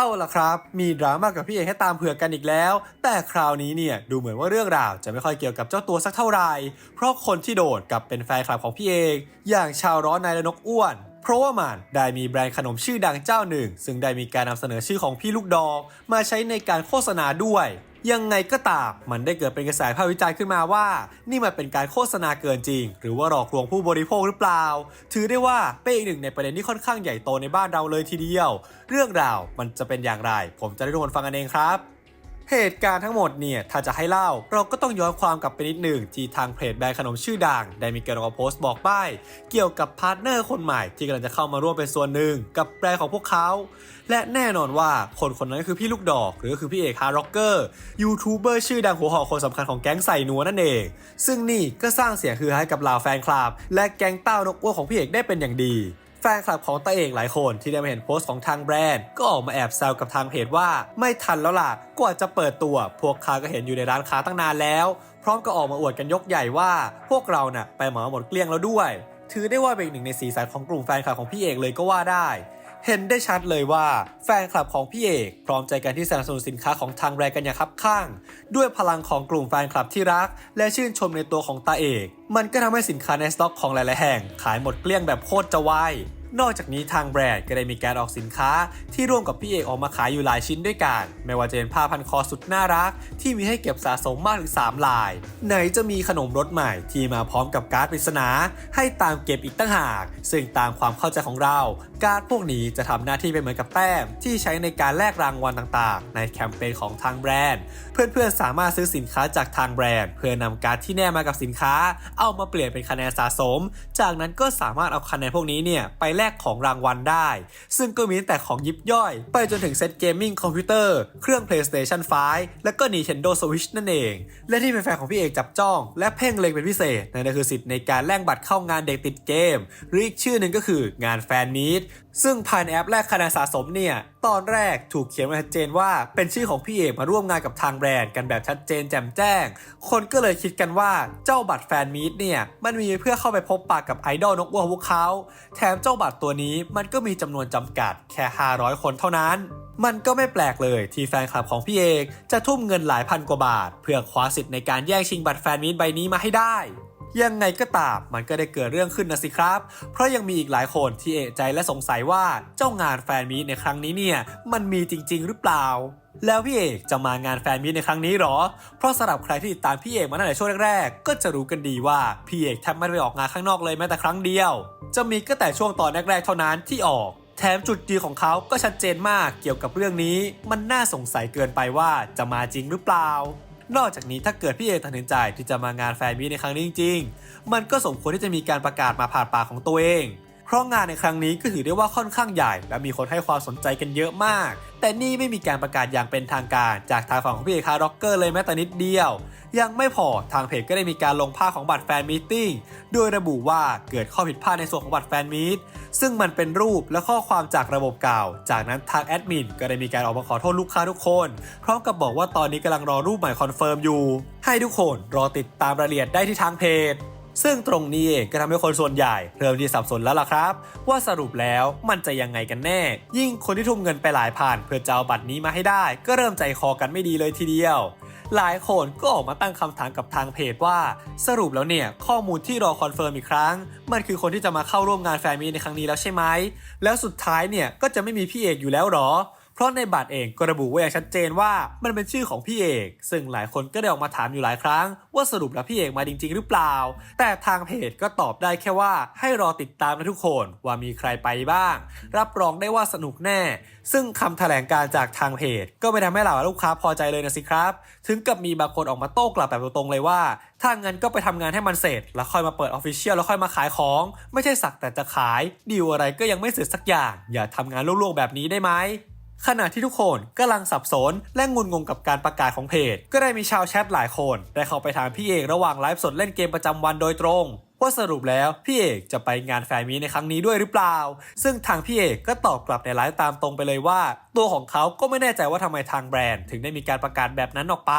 เอาล่ะครับ มีดราม่ากับพี่เอกให้ตามเผือกกันอีกแล้ว แต่คราวนี้เนี่ยดูเหมือนว่าเรื่องราวจะไม่ค่อยเกี่ยวกับเจ้าตัวสักเท่าไหร่ เพราะคนที่โดดกับเป็นแฟนคลับของพี่เอกอย่างชาวร้อนนายและนกอ้วนเพราะว่ามันได้มีแบรนด์ขนมชื่อดังเจ้าหนึ่ง ซึ่งได้มีการนำเสนอชื่อของพี่ลูกดอกมาใช้ในการโฆษณาด้วย ยังไงก็ตามมันได้เกิดเป็นกระแสภาพวิจารณ์ขึ้นมาว่า นี่มันเป็นการโฆษณาเกินจริง หรือว่าหลอกลวงผู้บริโภคหรือเปล่า ถือได้ว่าเป็นอีกหนึ่งในประเด็นที่ค่อนข้างใหญ่โตในบ้านเราเลยทีเดียว เรื่องราวมันจะเป็นอย่างไร ผมจะได้ทุกคนฟังกันเองครับ เหตุการณ์ทั้งหมดเนี่ย ถ้าจะให้เล่า เราก็ต้องย้อนความกลับไปนิดหนึ่งที่ทางเพจแบรนด์ขนมชื่อดัง ได้มีการออกโพสต์บอกป้ายเกี่ยวกับพาร์ทเนอร์คนใหม่ที่กำลังจะเข้ามาร่วมเป็นส่วนหนึ่งกับแบรนด์ของพวกเขา และแน่นอนว่าคนคนนั้นก็คือพี่ลูกดอก หรือก็คือพี่เอกฮาร์ร็อกเกอร์ยูทูบเบอร์ชื่อดังหัวหอกคนสำคัญของแก๊งใส่นัวนั่นเอง ซึ่งนี่ก็สร้างเสียงฮือฮาให้กับเหล่าแฟนคลับ และแก๊งเต้านกอ้วนของพี่เอกได้เป็นอย่างดี ฟนคลับของตาเอกหลายคนที่ได้มาเห็นโพสต์ของทางแบรนด์ ก็ออกมาแอบแซวกับทางเพจว่า ไม่ทันแล้วล่ะกว่าจะเปิดตัว พวกเขาก็เห็นอยู่ในร้านค้าตั้งนานแล้ว พร้อมกับออกมาอวดกันยกใหญ่ว่า พวกเราน่ะไปเหมาหมดเกลี้ยงแล้วด้วย ถือได้ว่าเป็นอีกหนึ่งในสีสันของกลุ่มแฟนคลับของพี่เอกเลยก็ว่าได้เห็นได้ชัดเลยว่าแฟนคลับของพี่เอก พร้อมใจกันที่สนับสนุนสินค้าของทางแบรนด์กันอย่างคับข้าง ด้วยพลังของกลุ่มแฟนคลับที่รัก และชื่นชมในตัวของตาเอก มันก็ทำให้สินค้าในสต็อกของหลาย ๆ แห่ง ขายหมดเกลี้ยงแบบโคตรจะไว นอกจากนี้ทางแบรนด์ก็ได้มีการออกสินค้า ที่ร่วมกับพี่เอกออกมาขายอยู่หลายชิ้นด้วยกัน ไม่ว่าจะเป็นผ้าพันคอสุดน่ารัก ที่มีให้เก็บสะสมมากถึง 3 ลาย ไหนจะมีขนมรสใหม่ที่มาพร้อมกับการ์ดปริศนา ให้ตามเก็บอีกตั้งหาก ซึ่งตามความเข้าใจของเรา การ์ดพวกนี้จะทำหน้าที่เป็นเหมือนกับแต้ม ที่ใช้ในการแลกรางวัลต่างๆ ในแคมเปญของทางแบรนด์ เพื่อนๆสามารถซื้อสินค้าจากทางแบรนด์ เพื่อนำการ์ดที่แนบมากับสินค้า เอามาเปลี่ยนเป็นคะแนนสะสม จากนั้นก็สามารถเอาคะแนนพวกนี้เนี่ยไปแลกของรางวัลได้ ซึ่งก็มีตั้งแต่ของยิบย่อย ไปจนถึงเซตเกมมิ่งคอมพิวเตอร์เครื่อง PlayStation 5 และก็ Nintendo Switch นั่นเอง และที่เป็นแฟนของพี่เอกจับจ้อง และเพ่งเล็งเป็นพิเศษนั่นก็คือสิทธิ์ในการแลกบัตรเข้างานเด็กติดเกม หรืออีกชื่อหนึ่งก็คืองานแฟนมีตซึ่งภายในแอปแรกคะแนนสะสมเนี่ย ตอนแรกถูกเขียนไว้ชัดเจนว่าเป็นชื่อของพี่เอกมาร่วมงานกับทางแบรนด์กันแบบชัดเจนแจ่มแจ้ง คนก็เลยคิดกันว่าเจ้าบัตรแฟนมีตเนี่ยมันมีเพื่อเข้าไปพบปากกับไอดอลนกวัวของพวกเขา แถมเจ้าบัตรตัวนี้มันก็มีจำนวนจำกัดแค่ 500 คนเท่านั้นมันก็ไม่แปลกเลยที่แฟนคลับของพี่เอกจะทุ่มเงินหลายพันกว่าบาท เพื่อคว้าสิทธิ์ในการแย่งชิงบัตรแฟนมีตใบนี้มาให้ได้ ยังไงก็ตามมันก็ได้เกิดเรื่องขึ้นนะสิครับ เพราะยังมีอีกหลายคนที่เอะใจและสงสัยว่าเจ้างานแฟนมีในครั้งนี้เนี่ยมันมีจริง ๆ หรือเปล่าแล้วพี่เอกจะมางานแฟนมีตในครั้งนี้หรอ เพราะสำหรับใครที่ติดตามพี่เอกมาตั้งแต่ช่วงแรกๆ ก็จะรู้กันดีว่าพี่เอกแทบไม่ได้ไปออกงานข้างนอกเลยแม้แต่ครั้งเดียว จะมีก็แต่ช่วงตอนแรกๆเท่านั้นที่ออก แถมจุดยืนของเขาก็ชัดเจนมากเกี่ยวกับเรื่องนี้ มันน่าสงสัยเกินไปว่าจะมาจริงหรือเปล่า นอกจากนี้ถ้าเกิดพี่เอตัดสินใจที่จะมางานแฟนมีในครั้งนี้จริง ๆ มันก็สมควรที่จะมีการประกาศมาผ่านปากของตัวเอง เพราะงานในครั้งนี้ก็ถือได้ว่าค่อนข้างใหญ่ และมีคนให้ความสนใจกันเยอะมาก แต่นี่ไม่มีการประกาศอย่างเป็นทางการ จากทางฝั่งของพี่เอกคาร์ร็อกเกอร์เลยแม้แต่นิดเดียว ยังไม่พอทางเพจก็ได้มีการลงภาพของบัตรแฟนมีตติ้งโดยระบุว่าเกิดข้อผิดพลาดในส่วนของบัตรแฟนมีตซึ่งมันเป็นรูปและข้อความจากระบบเก่า จากนั้นทางแอดมินก็ได้มีการออกมาขอโทษลูกค้าทุกคน พร้อมกับบอกว่าตอนนี้กำลังรอรูปใหม่คอนเฟิร์มอยู่ ให้ทุกคนรอติดตามรายละเอียดได้ที่ทางเพจ ซึ่งตรงนี้เองก็ทำให้คนส่วนใหญ่เริ่มที่สับสนแล้วล่ะครับ ว่าสรุปแล้วมันจะยังไงกันแน่ ยิ่งคนที่ทุ่มเงินไปหลายพันเพื่อจะเอาบัตรนี้มาให้ได้ ก็เริ่มใจคอกันไม่ดีเลยทีเดียว หลายคนก็ออกมาตั้งคำถามกับทางเพจว่า สรุปแล้วเนี่ยข้อมูลที่รอคอนเฟิร์มอีกครั้ง มันคือคนที่จะมาเข้าร่วมงานแฟนมีในครั้งนี้แล้วใช่ไหมแล้วสุดท้ายเนี่ยก็จะไม่มีพี่เอกอยู่แล้วหรอ เพราะในบัตรเองก็ระบุไว้อย่างชัดเจนว่ามันเป็นชื่อของพี่เอก ซึ่งหลายคนก็ได้ออกมาถามอยู่หลายครั้ง ว่าสรุปแล้วพี่เอกมาจริง ๆ หรือเปล่า แต่ทางเพจก็ตอบได้แค่ว่าให้รอติดตามนะทุกคนว่ามีใครไปบ้าง รับรองได้ว่าสนุกแน่ ซึ่งคำแถลงการจากทางเพจ ก็ไม่ทำให้เหล่าลูกค้าพอใจเลยนะสิครับ ถึงกับมีบางคนออกมาโต้กลับแบบตรงๆเลยว่าถ้างั้นก็ไปทำงานให้มันเสร็จ แล้วค่อยมาเปิดออฟฟิเชียลแล้วค่อยมาขายของ ไม่ใช่สักแต่จะขายดีลอะไรก็ยังไม่เสร็จสักอย่าง อย่าทำงานลวกๆแบบนี้ได้ไหม ขณะที่ทุกคนกำลังสับสนและงุนงงกับการประกาศของเพจ ก็ได้มีชาวแชทหลายคน ได้เข้าไปถามพี่เอกระหว่างไลฟ์สดเล่นเกมประจำวันโดยตรง ว่าสรุปแล้วพี่เอกจะไปงานแฟนมีในครั้งนี้ด้วยหรือเปล่า ซึ่งทางพี่เอกก็ตอบกลับในไลฟ์ตามตรงไปเลยว่า ตัวของเขาก็ไม่แน่ใจว่าทำไมทางแบรนด์ ถึงได้มีการประกาศแบบนั้นออกไป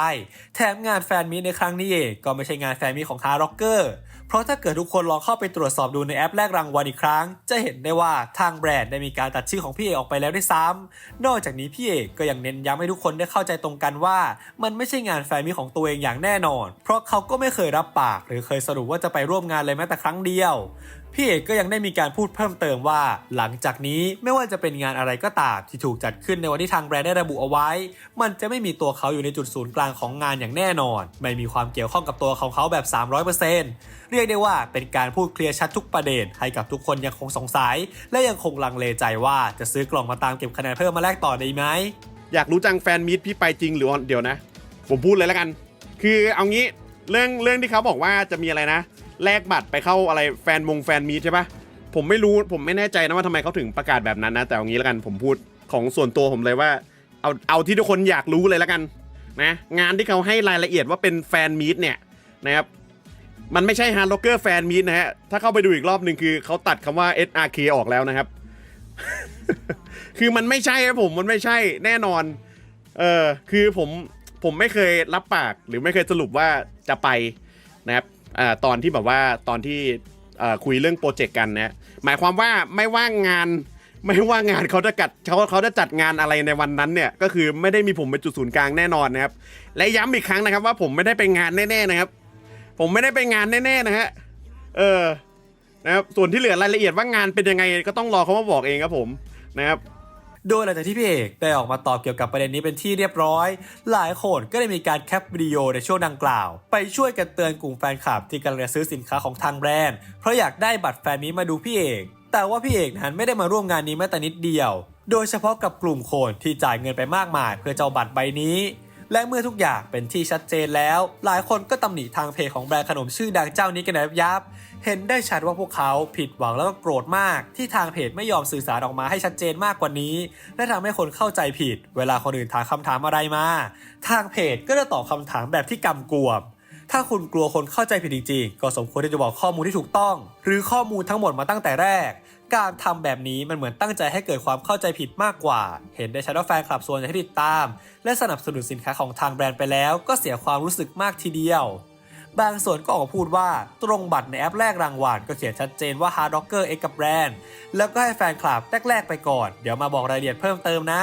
แถมงานแฟนมีในครั้งนี้เองก็ไม่ใช่งานแฟนมีของฮาร์ร็อกเกอร์ เพราะถ้าเกิดทุกคนลองเข้าไปตรวจสอบดูในแอปแลกรางวัลอีกครั้ง จะเห็นได้ว่าทางแบรนด์ได้มีการตัดชื่อของพี่เอกออกไปแล้วด้วยซ้ำนอกจากนี้พี่เอกก็ยังเน้นย้ำให้ทุกคนได้เข้าใจตรงกันว่า มันไม่ใช่งานแฟนมีตของตัวเองอย่างแน่นอน เพราะเขาก็ไม่เคยรับปาก หรือเคยสรุปว่าจะไปร่วมงานเลยแม้แต่ครั้งเดียว พี่เอกก็ยังได้มีการพูดเพิ่มเติมว่า หลังจากนี้ไม่ว่าจะเป็นงานอะไรก็ตามที่ถูกจัดขึ้นในวันที่ทางแบรนด์ได้ระบุเอาไว้ มันจะไม่มีตัวเขาอยู่ในจุดศูนย์กลางของงานอย่างแน่นอน ไม่มีความเกี่ยวข้องกับตัวของเขาแบบ 300%เรียกได้ว่าเป็นการพูดเคลียร์ชัดทุกประเด็นให้กับทุกคนยังคงสงสัย และยังคงลังเลใจว่าจะซื้อกล่องมาตามเก็บคะแนนเพิ่มมาแลกต่อได้ไหมอยากรู้จังแฟนมีตพี่ไปจริงหรือเดี๋ยวนะ ผมพูดเลยแล้วกัน คือเอางี้เรื่องเรื่องที่เขาบอกว่าจะมีอะไรนะ แลกบัตรไปเข้าอะไรแฟนมงแฟนมีใช่ปะผมไม่รู้ผมไม่แน่ใจนะว่าทำไมเขาถึงประกาศแบบนั้นนะ แต่เอางี้แล้วกันผมพูดของส่วนตัวผมเลยว่า เอาเอาที่ทุกคนอยากรู้เลยแล้วกันนะงานที่เขาให้รายละเอียดว่าเป็นแฟนมีตเนี่ยนะครับมันไม่ใช่ฮาร์ดล็อกเกอร์แฟนมีตนะฮะ ถ้าเข้าไปดูอีกรอบหนึ่งคือเขาตัดคำว่า SRK ออกแล้วนะครับ คือมันไม่ใช่ครับผมมันไม่ใช่แน่นอน เออคือผมผมไม่เคยรับปากหรือไม่เคยสรุปว่าจะไปนะครับ อ่าตอนที่แบบว่าตอนที่อ่อคุยเรื่องโปรเจกต์กันนะหมายความว่าไม่ว่างงานไม่ว่างานเขาจะกัดเขาเขาจะจัดงานอะไรในวันนั้นเนี่ยก็คือไม่ได้มีผมเป็นจุดศูนย์กลางแน่นอนนะครับ และย้ำอีกครั้งนะครับ ว่าผมไม่ได้ไปงานแน่ๆนะครับ ผมไม่ได้ไปงานแน่ๆนะฮะเออนะครับส่วนที่เหลือรายละเอียดว่างานเป็นยังไงก็ต้องรอเขามาบอกเองครับผมนะครับ โดยหลังจากที่พี่เอกได้ออกมาตอบเกี่ยวกับประเด็นนี้เป็นที่เรียบร้อย หลายคนก็ได้มีการแคปวิดีโอในช่วงดังกล่าว ไปช่วยกันเตือนกลุ่มแฟนคลับที่กำลังจะซื้อสินค้าของทางแบรนด์ เพราะอยากได้บัตรแฟนนี้มาดูพี่เอก แต่ว่าพี่เอกนั้นไม่ได้มาร่วมงานนี้แม้แต่นิดเดียว โดยเฉพาะกับกลุ่มคนที่จ่ายเงินไปมากมาย เพื่อเจ้าบัตรใบนี้และเมื่อทุกอย่างเป็นที่ชัดเจนแล้ว หลายคนก็ตำหนิทางเพจของแบรนด์ขนมชื่อดังเจ้านี้กันแบบยับ เห็นได้ชัดว่าพวกเขาผิดหวังแล้วก็โกรธมาก ที่ทางเพจไม่ยอมสื่อสารออกมาให้ชัดเจนมากกว่านี้ และทำให้คนเข้าใจผิด เวลาคนอื่นถามคำถามอะไรมา ทางเพจก็จะตอบคำถามแบบที่กำกวมถ้าคุณกลัวคนเข้าใจผิดจริงๆ ก็สมควรที่จะบอกข้อมูลที่ถูกต้อง หรือข้อมูลทั้งหมดมาตั้งแต่แรก การทำแบบนี้มันเหมือนตั้งใจให้เกิดความเข้าใจผิดมากกว่า เห็นได้ชัดว่าแฟนคลับส่วนใหญ่ที่ติดตาม และสนับสนุนสินค้าของทางแบรนด์ไปแล้ว ก็เสียความรู้สึกมากทีเดียว บางส่วนก็ออกมาพูดว่าตรงบัตรในแอปแรกรางวัลก็เขียนชัดเจนว่า Hard Rocker X กับแบรนด์ แล้วก็ให้แฟนคลับแรกๆไปก่อน เดี๋ยวมาบอกรายละเอียดเพิ่มเติมนะ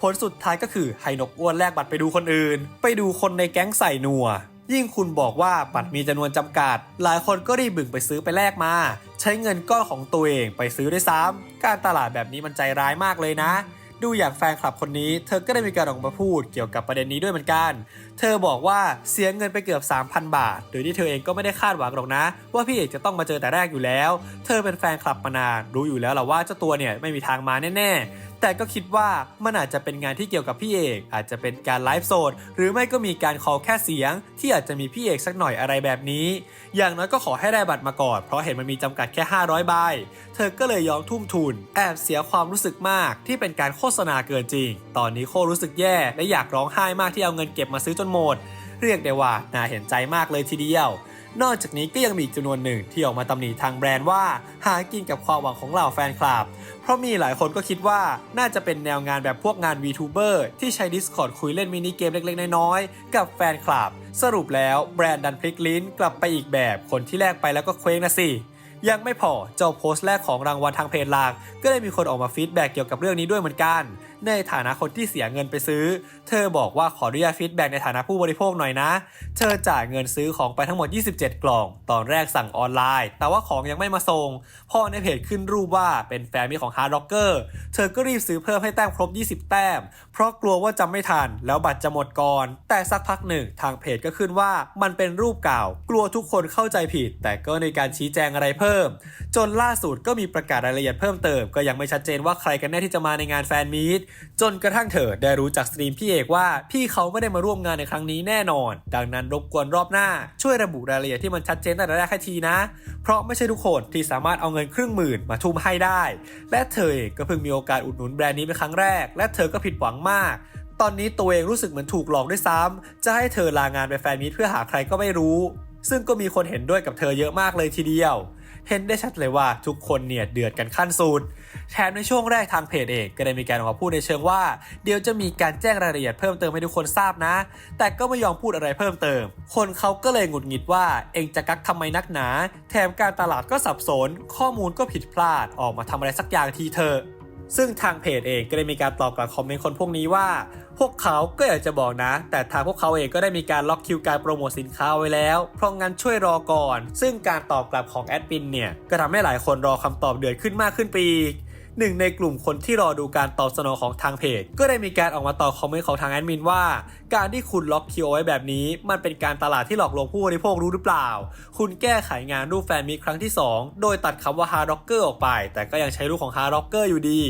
ผลสุดท้ายก็คือให้นกอ้วนแลกบัตรไปดูคนอื่น ไปดูคนในแก๊งใส่นัวยิ่งคุณบอกว่าบัตรมีจำนวนจำกัด หลายคนก็รีบบึ่งไปซื้อไปแลกมา ใช้เงินก้อนของตัวเองไปซื้อด้วยซ้ำการตลาดแบบนี้มันใจร้ายมากเลยนะ ดูอย่างแฟนคลับคนนี้ เธอก็ได้มีการออกมาพูดเกี่ยวกับประเด็นนี้ด้วยเหมือนกัน เธอบอกว่าเสียเงินไปเกือบ 3,000 บาท โดยที่เธอเองก็ไม่ได้คาดหวังหรอกนะ ว่าพี่เอกจะต้องมาเจอแต่แรกอยู่แล้ว เธอเป็นแฟนคลับมานานรู้อยู่แล้วแหละว่าเจ้าตัวเนี่ยไม่มีทางมาแน่ๆ แต่ก็คิดว่ามันอาจจะเป็นงานที่เกี่ยวกับพี่เอก อาจจะเป็นการไลฟ์สดหรือไม่ก็มีการคอลแค่เสียง ที่อาจจะมีพี่เอกสักหน่อยอะไรแบบนี้ อย่างน้อยก็ขอให้ได้บัตรมาก่อนเพราะเห็นมันมีจำกัดแค่ 500ใบเธอก็เลยยอมทุ่มทุน แอบเสียความรู้สึกมากที่เป็นการโฆษณาเกินจริง ตอนนี้โครรู้สึกแย่และอยากร้องไห้มากที่เอาเงินเก็บมาซื้อจนหมด เรียกได้ว่าน่าเห็นใจมากเลยทีเดียว นอกจากนี้ก็ยังมีอีกจำนวนหนึ่งที่ออกมาตำหนิทางแบรนด์ว่า หากินกับความหวังของเหล่าแฟนคลับ เพราะมีหลายคนก็คิดว่าน่าจะเป็นแนวงานแบบพวกงาน VTuber ที่ใช้ Discord คุยเล่นมินิเกมเล็กๆ น้อยๆ กับแฟนคลับ สรุปแล้วแบรนด์ดันพลิกลิ้น กลับไปอีกแบบคนที่แลกไปแล้วก็เคว้งนะสิยังไม่พอเจ้าโพสต์แรกของรางวัลทางเพจหลัก ก็ได้มีคนออกมาฟีดแบ็กเกี่ยวกับเรื่องนี้ด้วยเหมือนกัน ในฐานะคนที่เสียเงินไปซื้อ เธอบอกว่าขออนุญาตฟีดแบ็กในฐานะผู้บริโภคหน่อยนะ เธอจ่ายเงินซื้อของไปทั้งหมด 27 กล่อง ตอนแรกสั่งออนไลน์ แต่ว่าของยังไม่มาส่ง พอในเพจขึ้นรูปว่าเป็นแฟนมีของ Hard Rocker เธอก็รีบซื้อเพิ่มให้แต้มครบ 20 แต้ม เพราะกลัวว่าจะไม่ทัน แล้วบัตรจะหมดก่อน แต่สักพักหนึ่งทางเพจก็ขึ้นว่ามันเป็นรูปเก่า กลัวทุกคนเข้าใจผิด แต่ก็ในการชี้แจงอะไรเพิ่ม จนล่าสุดก็มีประกาศรายละเอียดเพิ่มเติม ก็ยังไม่ชัดเจนว่าใครกันแน่ที่จะมาในงานแฟนมีตจนกระทั่งเธอได้รู้จากสตรีมพี่เอกว่าพี่เขาไม่ได้มาร่วมงานในครั้งนี้แน่นอน ดังนั้นรบกวนรอบหน้า ช่วยระบุรายละเอียดที่มันชัดเจนตั้งแต่แรกให้ทีนะ เพราะไม่ใช่ทุกคนที่สามารถเอาเงินครึ่งหมื่นมาทุ่มให้ได้ และเธอเองก็เพิ่งมีโอกาสอุดหนุนแบรนด์นี้เป็นครั้งแรก และเธอก็ผิดหวังมากตอนนี้ตัวเองรู้สึกเหมือนถูกหลอกด้วยซ้ำ จะให้เธอลางานไปแฟนมีตเพื่อหาใครก็ไม่รู้ ซึ่งก็มีคนเห็นด้วยกับเธอเยอะมากเลยทีเดียว เห็นได้ชัดเลยว่าทุกคนเนี่ยเดือดกันขั้นสุดแถมในช่วงแรกทางเพจเอกก็ได้มีการออกมาพูดในเชิงว่า เดี๋ยวจะมีการแจ้งรายละเอียดเพิ่มเติมให้ทุกคนทราบนะ แต่ก็ไม่ยอมพูดอะไรเพิ่มเติม คนเขาก็เลยหงุดหงิดว่าเองจะกักทำไมนักหนา แถมการตลาดก็สับสน ข้อมูลก็ผิดพลาดออกมาทำอะไรสักอย่างทีเถอะซึ่งทางเพจเองก็ได้มีการตอบกลับคอมเมนต์คนพวกนี้ว่า พวกเขาก็อยากจะบอกนะ แต่ทางพวกเขาเองก็ได้มีการล็อกคิวการโปรโมทสินค้าไว้แล้ว เพราะงั้นช่วยรอก่อน ซึ่งการตอบกลับของแอดมินเนี่ยก็ทำให้หลายคนรอคำตอบเดือดขึ้นมากขึ้นไปอีกหนึ่งในกลุ่มคนที่รอดูการตอบสนองของทางเพจ ก็ได้มีการออกมาตอบคอมเมนต์ของทางแอดมินว่า การที่คุณล็อกคิวไว้แบบนี้ มันเป็นการตลาดที่หลอกลวงผู้บริโภครู้หรือเปล่า คุณแก้ไขงานรูปแฟนมีครั้งที่ 2 โดยตัดคำว่าฮาร์ด็อกเกอร์ออกไป แต่ก็ยังใช้รูปของฮาร์ด็อกเกอร์อยู่ดี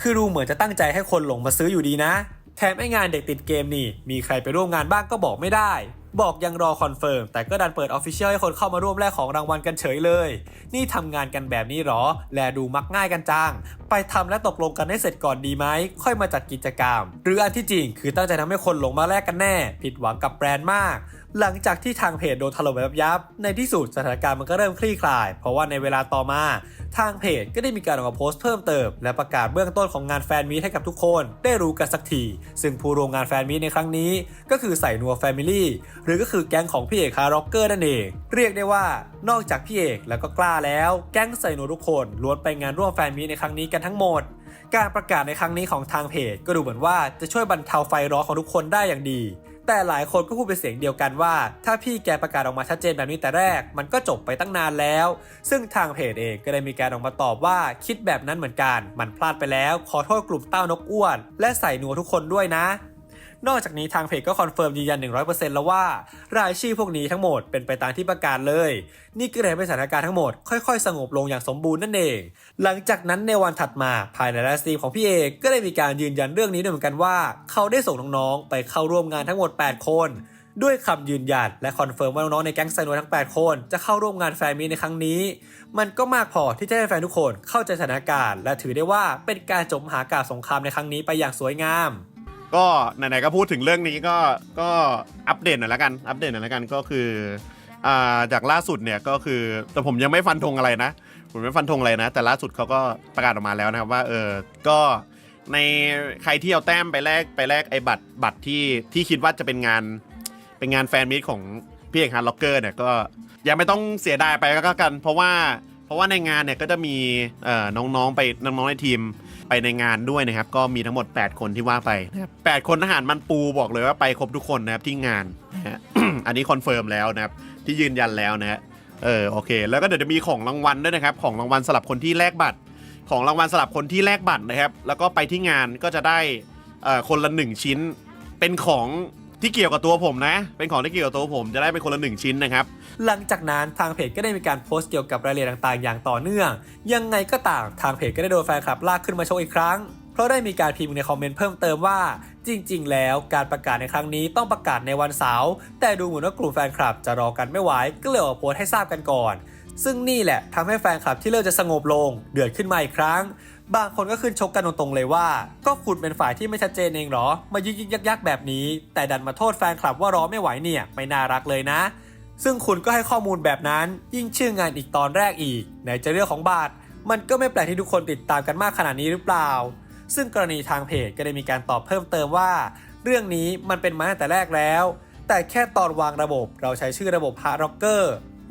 คือดูเหมือนจะตั้งใจให้คนหลงมาซื้ออยู่ดีนะ แถมไอ้งานเด็กติดเกมนี่ มีใครไปร่วมงานบ้างก็บอกไม่ได้ บอกยังรอคอนเฟิร์ม แต่ก็ดันเปิดออฟฟิเชียลให้คนเข้ามาร่วมแลกของรางวัลกันเฉยเลย นี่ทำงานกันแบบนี้หรอ แลดูมักง่ายกันจัง ไปทำและตกลงกันให้เสร็จก่อนดีไหม ค่อยมาจัดกิจกรรม หรืออันที่จริงคือตั้งใจทำให้คนหลงมาแลกกันแน่ ผิดหวังกับแบรนด์มาก หลังจากที่ทางเพจโดนถล่มแบบยับ ในที่สุดสถานการณ์มันก็เริ่มคลี่คลาย เพราะว่าในเวลาต่อมา ทางเพจก็ได้มีการออกมาโพสต์เพิ่มเติม และประกาศเบื้องต้นของงานแฟนมีให้กับทุกคน ได้รู้กันสักที ซึ่งผู้ร่วมงานแฟนมีในครั้งนี้ ก็คือใส่นัวแฟมิลี่หรือก็คือแก๊งของพี่เอกคาร์ร็อกเกอร์นั่นเอง เรียกได้ว่านอกจากพี่เอกแล้วก็กล้าแล้ว แก๊งใส่นัวทุกคนล้วนไปงานร่วมแฟนมีในครั้งนี้กันทั้งหมดการประกาศในครั้งนี้ของทางเพจก็ดูเหมือนว่าจะช่วยบรรเทาไฟร้อนของทุกคนได้อย่างดี แต่หลายคนก็พูดเป็นเสียงเดียวกันว่า ถ้าพี่แกประกาศออกมาชัดเจนแบบนี้แต่แรก มันก็จบไปตั้งนานแล้ว ซึ่งทางเพจเองก็ได้มีการออกมาตอบว่าคิดแบบนั้นเหมือนกัน มันพลาดไปแล้ว ขอโทษกลุ่มเต้านกอ้วน และใส่หนัวทุกคนด้วยนะ นอกจากนี้ทางเพจก็คอนเฟิร์มยืนยัน 100%แล้วว่า รายชื่อพวกนี้ทั้งหมดเป็นไปตามที่ประกาศเลย นี่ก็เลยทำให้สถานการณ์ทั้งหมดค่อยๆ สงบลงอย่างสมบูรณ์นั่นเอง หลังจากนั้นในวันถัดมาภายในไลฟ์สตรีมของพี่เอกก็ได้มีการยืนยันเรื่องนี้ด้วยเหมือนกันว่า เขาได้ส่งน้องๆไปเข้าร่วมงานทั้งหมด 8 คนด้วยคำยืนยันและคอนเฟิร์มว่าน้องๆในแก๊งไซโนทั้ง 8 คนจะเข้าร่วมงานแฟนมีในครั้งนี้ มันก็มากพอที่จะให้แฟนทุกคนเข้าใจสถานการณ์ และถือได้ว่าเป็นการจบมหากาพย์สงครามในครั้งนี้ไปอย่างสวยงาม ก็ไหนๆก็พูดถึงเรื่องนี้ก็ก็อัปเดตหน่อยละกันอัปเดตหน่อยละกันก็คืออ่าจากล่าสุดเนี่ยก็คือแต่ผมยังไม่ฟันธงอะไรนะ ผมไม่ฟันธงอะไรนะ แต่ล่าสุดเขาก็ประกาศออกมาแล้วนะครับว่าเออก็ในใครที่เอาแต้มไปแลกไปแลกไอ้บัตรบัตรที่ที่คิดว่าจะเป็นงานเป็นงานแฟนมิตของพี่เอกฮาร์ล็อกเกอร์เนี่ยก็ยังไม่ต้องเสียดายไปก็แล้วกัน เพราะว่าเพราะว่าในงานเนี่ยก็จะมีเอ่อน้องๆไปน้องๆในทีม ในงานด้วยนะครับ ก็มีทั้งหมด 8 คนที่ว่าไปนะครับ8คนทหารมันปูบอกเลยว่าไปครบทุกคนนะครับที่งานนะฮะ อันนี้คอนเฟิร์มแล้วนะครับที่ยืนยันแล้วนะฮะเออโอเค แล้วก็เดี๋ยวจะมีของรางวัลด้วยนะครับ ของรางวัลสลับคนที่แลกบัตร ของรางวัลสลับคนที่แลกบัตรนะครับ แล้วก็ไปที่งานก็จะได้เอ่อคนละหนึ่งชิ้นเป็นของ ที่เกี่ยวกับตัวผมนะ เป็นของที่เกี่ยวกับตัวผมจะได้เป็นคนละหนึ่งชิ้นนะครับ หลังจากนั้นทางเพจก็ได้มีการโพสต์เกี่ยวกับรายละเอียดต่างๆ อย่างต่อเนื่อง ยังไงก็ตามทางเพจก็ได้โดนแฟนคลับลากขึ้นมาโชว์อีกครั้ง เพราะได้มีการพิมพ์ในคอมเมนต์เพิ่มเติมว่า จริง ๆ แล้วการประกาศในครั้งนี้ต้องประกาศในวันเสาร์แต่ดูเหมือนว่ากลุ่มแฟนคลับจะรอกันไม่ไหวก็เลยออกโพสต์ให้ทราบกันก่อน ซึ่งนี่แหละทำให้แฟนคลับที่เริ่มจะสงบลง เดือดขึ้นมาอีกครั้ง บางคนก็ขึ้นชกกันตรงๆเลยว่า ก็คุณเป็นฝ่ายที่ไม่ชัดเจนเองเหรอ มายึกยึกยักยักๆแบบนี้ แต่ดันมาโทษแฟนคลับว่ารอไม่ไหวเนี่ย ไม่น่ารักเลยนะ ซึ่งคุณก็ให้ข้อมูลแบบนั้น ยิ่งชื่องานอีกตอนแรกอีกไหนจะเรื่องของบาท มันก็ไม่แปลกที่ทุกคนติดตามกันมากขนาดนี้หรือเปล่า ซึ่งกรณีทางเพจก็ได้มีการตอบเพิ่มเติมว่า เรื่องนี้มันเป็นมาตั้งแต่แรกแล้ว แต่แค่ตอนวางระบบเราใช้ชื่อระบบ Hard Rocker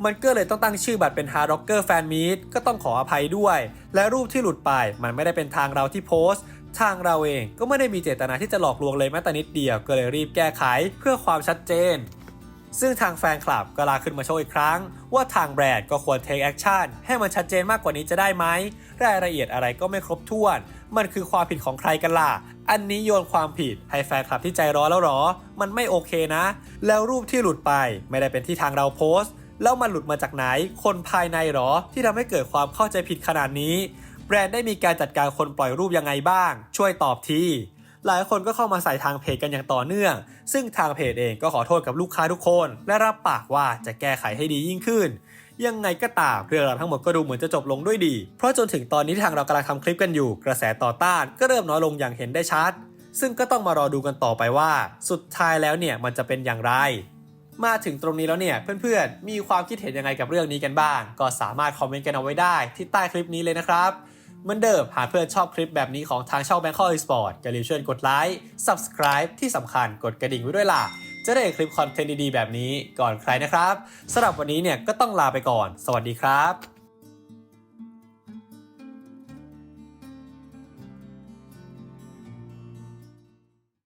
มันก็เลยต้องตั้งชื่อบัตรเป็น Hard Rocker Fan Meet ก็ต้องขออภัยด้วย และรูปที่หลุดไปมันไม่ได้เป็นทางเราที่โพสต์ ทางเราเองก็ไม่ได้มีเจตนาที่จะหลอกลวงเลยแม้แต่นิดเดียวก็เลยรีบแก้ไขเพื่อความชัดเจน ซึ่งทางแฟนคลับก็ลาขึ้นมาโชว์อีกครั้ง ว่าทางแบรนด์ก็ควร take action ให้มันชัดเจนมากกว่านี้จะได้ไหมรายละเอียดอะไรก็ไม่ครบถ้วน มันคือความผิดของใครกันล่ะอันนี้โยนความผิดให้แฟนคลับที่ใจร้อนแล้วหรอ มันไม่โอเคนะ แล้วรูปที่หลุดไปไม่ได้เป็นที่ทางเราโพสต์ แล้วมันหลุดมาจากไหน คนภายในหรอ ที่ทำให้เกิดความเข้าใจผิดขนาดนี้ แบรนด์ได้มีการจัดการคนปล่อยรูปยังไงบ้าง ช่วยตอบทีหลายคนก็เข้ามาใส่ทางเพจกันอย่างต่อเนื่อง ซึ่งทางเพจเองก็ขอโทษกับลูกค้าทุกคน และรับปากว่าจะแก้ไขให้ดียิ่งขึ้น ยังไงก็ตามเรื่องราวทั้งหมดก็ดูเหมือนจะจบลงด้วยดี เพราะจนถึงตอนนี้ทางเรากำลังทำคลิปกันอยู่ กระแสต่อต้านก็เริ่มน้อยลงอย่างเห็นได้ชัด ซึ่งก็ต้องมารอดูกันต่อไปว่า สุดท้ายแล้วเนี่ยมันจะเป็นอย่างไร มาถึงตรงนี้แล้วเนี่ยเพื่อนๆ มีความคิดเห็นยังไงกับเรื่องนี้กันบ้าง ก็สามารถคอมเมนต์กันเอาไว้ได้ที่ใต้คลิปนี้เลยนะครับเหมือนเดิมหากเพื่อนชอบคลิปแบบนี้ของทางช่อง Bangkok Esport อย่าลืมช่วยกดไลค์ Subscribe ที่สำคัญกดกระดิ่งไว้ด้วยล่ะ จะได้คลิปคอนเทนต์ดีๆแบบนี้ก่อนใครนะครับสำหรับวันนี้เนี่ยก็ต้องลาไปก่อน สวัสดีครับ